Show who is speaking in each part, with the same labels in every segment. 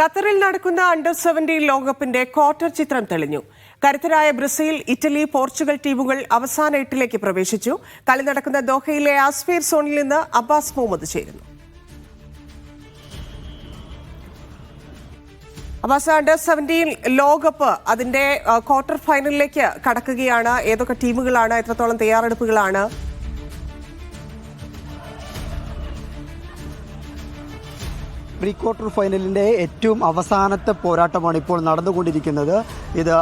Speaker 1: ഖത്തറിൽ നടക്കുന്ന under seventeen ലോകകപ്പിന്റെ ക്വാർട്ടർ ചിത്രം തെളിഞ്ഞു. കരുത്തരായ ബ്രസീൽ ഇറ്റലി പോർച്ചുഗൽ ടീമുകൾ അവസാന എട്ടിലേക്ക് പ്രവേശിച്ചു. കളി നടക്കുന്ന ദോഹയിലെ ആസ്ഫീർ സോണിൽ നിന്ന് അബ്ബാസ് മുഹമ്മദ് ചേരുന്നു. അബ്ബാസ് അണ്ടർ സെവന്റീൻ ലോകകപ്പ് അതിന്റെ ക്വാർട്ടർ ഫൈനലിലേക്ക് കടക്കുകയാണ്. ഏതൊക്കെ ടീമുകളാണ് എത്രത്തോളം തയ്യാറെടുപ്പുകളാണ്?
Speaker 2: പ്രീ ക്വാർട്ടർ ഫൈനലിന്റെ ഏറ്റവും അവസാനത്തെ പോരാട്ടമാണ് ഇപ്പോൾ നടന്നുകൊണ്ടിരിക്കുന്നത്. ഇത്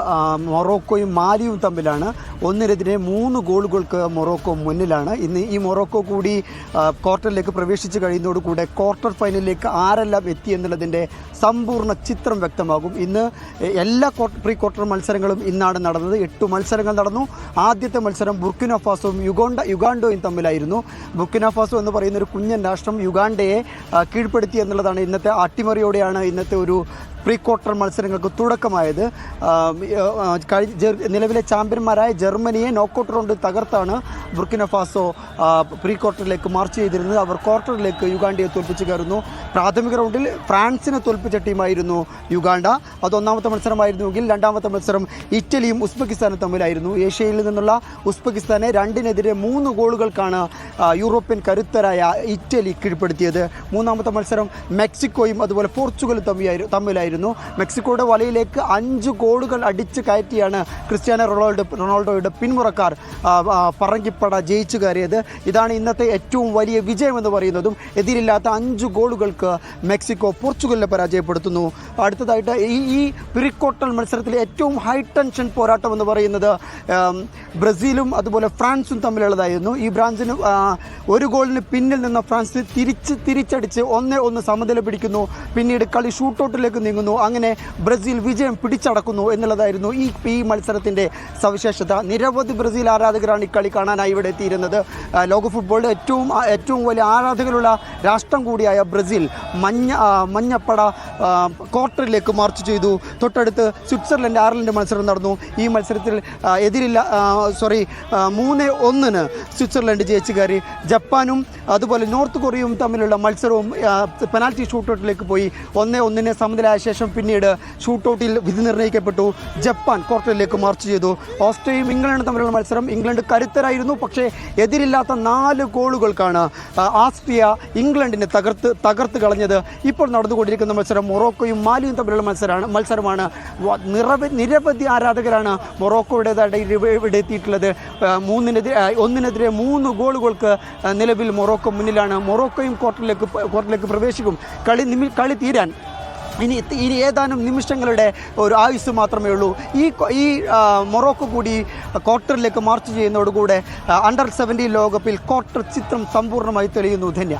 Speaker 2: മൊറോക്കോയും മാലിയും തമ്മിലാണ്. ഒന്നിനെതിരെ മൂന്ന് ഗോളുകൾക്ക് മൊറോക്കോ മുന്നിലാണ്. ഇന്ന് ഈ മൊറോക്കോ കൂടി ക്വാർട്ടറിലേക്ക് പ്രവേശിച്ച് കഴിയുന്നതോടുകൂടെ ക്വാർട്ടർ ഫൈനലിലേക്ക് ആരെല്ലാം എത്തി എന്നുള്ളതിന്റെ സമ്പൂർണ ചിത്രം വ്യക്തമാകും. ഇന്ന് എല്ലാ പ്രീ ക്വാർട്ടർ മത്സരങ്ങളും ഇന്നാണ് നടന്നത്. എട്ട് മത്സരങ്ങൾ നടന്നു. ആദ്യത്തെ മത്സരം ബുർക്കിന ഫാസോയും യുഗോണ്ട യുഗാണ്ടോയും തമ്മിലായിരുന്നു. ബുർക്കിനോഫാസോ എന്ന് പറയുന്ന ഒരു കുഞ്ഞൻ രാഷ്ട്രം യുഗാണ്ടയെ കീഴ്പ്പെടുത്തി എന്നുള്ളതാണ് ഇന്നത്തെ അട്ടിമറിയോടെയാണ് ഇന്നത്തെ ഒരു പ്രീ ക്വാർട്ടർ മത്സരങ്ങൾക്ക് തുടക്കമായത്. നിലവിലെ ചാമ്പ്യന്മാരായ ജർമ്മനിയെ നോക്കൗട്ട് റൗണ്ട് തകർത്താണ് ബുർക്കിന ഫാസോ പ്രീ ക്വാർട്ടറിലേക്ക് മാർച്ച് ചെയ്തിരുന്നത്. അവർ ക്വാർട്ടറിലേക്ക് യുഗാണ്ടയെ തോൽപ്പിച്ച് കയറുന്നു. പ്രാഥമിക റൗണ്ടിൽ ഫ്രാൻസിനെ തോൽപ്പിച്ച ടീമായിരുന്നു യുഗാണ്ട. അത് ഒന്നാമത്തെ മത്സരമായിരുന്നുവെങ്കിൽ രണ്ടാമത്തെ മത്സരം ഇറ്റലിയും ഉസ്ബെക്കിസ്ഥാനും തമ്മിലായിരുന്നു. ഏഷ്യയിൽ നിന്നുള്ള ഉസ്ബെക്കിസ്ഥാനെ രണ്ടിനെതിരെ മൂന്ന് ഗോളുകൾക്കാണ് യൂറോപ്യൻ കരുത്തരായ ഇറ്റലി കീഴ്പ്പെടുത്തിയത്. മൂന്നാമത്തെ മത്സരം മെക്സിക്കോയും അതുപോലെ പോർച്ചുഗലും തമ്മിലായി തമ്മിലായിരുന്നു മെക്സിക്കോയുടെ വലയിലേക്ക് അഞ്ച് ഗോളുകൾ അടിച്ച് കയറ്റിയാണ് ക്രിസ്ത്യാനോ റൊണാൾഡോ റൊണാൾഡോയുടെ പിന്മുറക്കാർ പറങ്കിപ്പട ജയിച്ചു കയറിയത്. ഇതാണ് ഇന്നത്തെ ഏറ്റവും വലിയ വിജയമെന്ന് പറയുന്നതും എതിരില്ലാത്ത അഞ്ച് ഗോളുകൾക്ക് മെക്സിക്കോ പോർച്ചുഗലിനെ പരാജയപ്പെടുത്തുന്നു. അടുത്തതായിട്ട് ഈ ഈ പിറിക്കോട്ടൽ മത്സരത്തിലെ ഏറ്റവും ഹൈ ടെൻഷൻ പോരാട്ടം എന്ന് പറയുന്നത് ബ്രസീലും അതുപോലെ ഫ്രാൻസും തമ്മിലുള്ളതായിരുന്നു. ഈ ബ്രാഞ്ചിന് ഒരു ഗോളിന് പിന്നിൽ നിന്ന ഫ്രാൻസ് തിരിച്ച് തിരിച്ചടിച്ച് ഒന്നേ ഒന്ന് സമനില പിടിക്കുന്നു. പിന്നീട് കളി ഷൂട്ടൗട്ടിലേക്ക് നീങ്ങുന്നു. അങ്ങനെ ബ്രസീൽ വിജയം പിടിച്ചടക്കുന്നു എന്നുള്ളതായിരുന്നു ഈ ഈ മത്സരത്തിന്റെ സവിശേഷത. നിരവധി ബ്രസീൽ ആരാധകരാണ് ഈ കളി കാണാനായി ഇവിടെ എത്തിയിരുന്നത്. ലോക ഫുട്ബോളിൽ ഏറ്റവും ഏറ്റവും വലിയ ആരാധകരുള്ള രാഷ്ട്രം കൂടിയായ ബ്രസീൽ മഞ്ഞ മഞ്ഞപ്പട ക്വാർട്ടറിലേക്ക് മാർച്ച് ചെയ്തു. തൊട്ടടുത്ത് സ്വിറ്റ്സർലൻഡ് അയർലൻഡ് മത്സരം നടന്നു. ഈ മത്സരത്തിൽ എതിരില്ല സോറി മൂന്ന് ഒന്നിന് സ്വിറ്റ്സർലൻഡ് ജയിച്ചു കയറി ജപ്പാനും അതുപോലെ നോർത്ത് കൊറിയയും തമ്മിലുള്ള മത്സരവും പെനാൽറ്റി ഷൂട്ടൗട്ടിലേക്ക് പോയി. ഒന്നേ ഒന്നിനെ സമനിലായ ശേഷം പിന്നീട് ഷൂട്ടൗട്ടിൽ വിധി നിർണയിക്കപ്പെട്ടു ജപ്പാൻ ക്വാർട്ടറിലേക്ക് മാർച്ച് ചെയ്തു. ഓസ്ട്രേലിയയും ഇംഗ്ലണ്ടും തമ്മിലുള്ള മത്സരം ഇംഗ്ലണ്ട് കരുത്തരായിരുന്നു. പക്ഷേ എതിരില്ലാത്ത നാല് ഗോളുകൾക്കാണ് ആസ്ട്രിയ ഇംഗ്ലണ്ടിനെ തകർത്ത് തകർത്ത് കളഞ്ഞത്. ഇപ്പോൾ നടന്നുകൊണ്ടിരിക്കുന്ന മത്സരം മൊറോക്കോയും മാലിയും തമ്മിലുള്ള മത്സരമാണ്. മത്സരമാണ് നിരവധി നിരവധി ആരാധകരാണ് മൊറോക്കോയുടേതായിട്ട് ഇവിടെ എത്തിയിട്ടുള്ളത്. മൂന്നിനെതിരെ ഒന്നിനെതിരെ മൂന്ന് ഗോളുകൾക്ക് നിലവിൽ മൊറോക്കോ മുന്നിലാണ്. മൊറോക്കോയും ക്വാർട്ടറിലേക്ക് ക്വാർട്ടറിലേക്ക് പ്രവേശിക്കും. കളി നിമി കളി തീരാൻ ഇനി ഇനി ഏതാനും നിമിഷങ്ങളുടെ ഒരു ആയുസ് മാത്രമേ ഉള്ളൂ. ഈ ഈ മൊറോക്കോ കൂടി ക്വാർട്ടറിലേക്ക് മാർച്ച് ചെയ്യുന്നതോടുകൂടെ അണ്ടർ സെവന്റീൻ ലോകകപ്പിൽ ക്വാർട്ടർ ചിത്രം സമ്പൂർണമായി തെളിയുന്നു. ധന്യ.